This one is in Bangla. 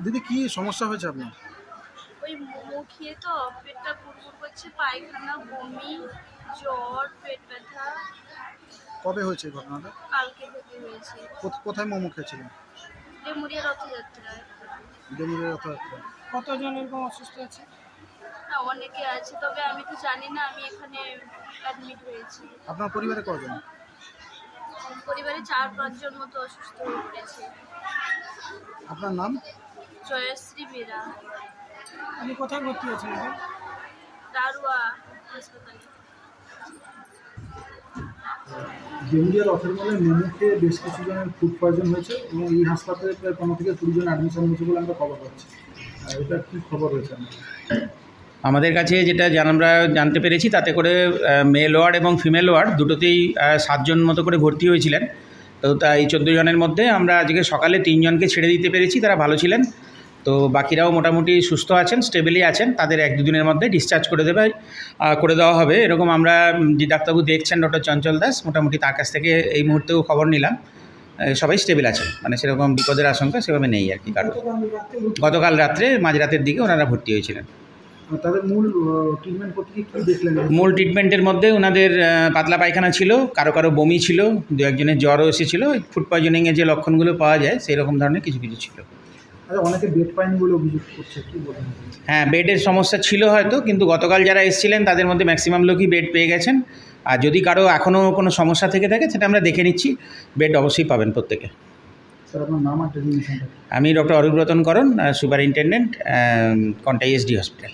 দিদি কি সমস্যা হয়েছে আপনার? ওই মোমো খেয়ে তো পেটটা গুড়গুড় করছে পায়খানা বমি জ্বর পেট ব্যথা। কবে হয়েছে এই ঘটনাটা? কালকে থেকে হয়েছে। কোথ- কোথায় মোমো খেয়েছিলেন? ডেমুরিয়া রথযাত্রায়। ডেঙ্গুর রথযাত্রা কতজন এরকম অসুস্থ আছে? না অনেকে আছে তবে আমি তো জানি না আমি এখানে অ্যাডমিট হয়েছি। আপনার পরিবারে কজন পরিবারে চার পাঁচজন মতো অসুস্থ হয়ে পড়েছে। আপনার নাম? জয়শ্রী বেরা আপনি কোথায় ভর্তি হয়েছেন এখন? দারুয়া হাসপাতালে। বেশ কিছু জনের ফুড পয়জন হয়েছে এবং এই হাসপাতালে প্রায় পনেরো থেকে কুড়ি জন অ্যাডমিশন হয়েছে বলে আমরা খবর পাচ্ছি। আর এটা কী খবর রয়েছে আমাদের কাছে যেটা জান আমরা জানতে পেরেছি তাতে করে মেল ওয়ার্ড এবং ফিমেল ওয়ার্ড দুটোতেই সাতজন মতো করে ভর্তি হয়েছিলেন। তো তাই এই চোদ্দ জনের মধ্যে আমরা আজকে সকালে তিনজনকে ছেড়ে দিতে পেরেছি তারা ভালো ছিলেন। তো বাকিরাও মোটামুটি সুস্থ আছেন স্টেবলি আছেন তাদের এক দুদিনের মধ্যে ডিসচার্জ করে দেবে করে দেওয়া হবে। এরকম আমরা যে ডাক্তারবাবু দেখছেন ডক্টর চঞ্চল দাস মোটামুটি তার কাছ থেকে এই মুহূর্তেও খবর নিলাম। সবাই স্টেবল আছেন মানে সেরকম বিপদের আশঙ্কা সেভাবে নেই আর কি কারণ গতকাল রাত্রে মাঝরাতের দিকে ওনারা ভর্তি হয়েছিলেন। তাদের মূল ট্রিটমেন্ট দেখলেন? মূল ট্রিটমেন্টের মধ্যে ওনাদের পাতলা পায়খানা ছিল কারও কারও বমি ছিল দু একজনের জ্বরও এসেছিল ফুড পয়জনিংয়ের যে লক্ষণগুলো পাওয়া যায় সেই রকম ধরনের কিছু কিছু ছিল। অনেকে বেড পায়নি বলে অভিযোগ করছে কী বলেন হ্যাঁ বেডের সমস্যা ছিল হয়তো কিন্তু গতকাল যারা এসেছিলেন তাদের মধ্যে ম্যাক্সিমাম লোকই বেড পেয়ে গেছেন। আর যদি কারও এখনও কোনো সমস্যা থেকে থাকে সেটা আমরা দেখে নিচ্ছি। বেড অবশ্যই পাবেন প্রত্যেকে। আমি doctor Arup Ratan Karan superintendent Contai SD hospital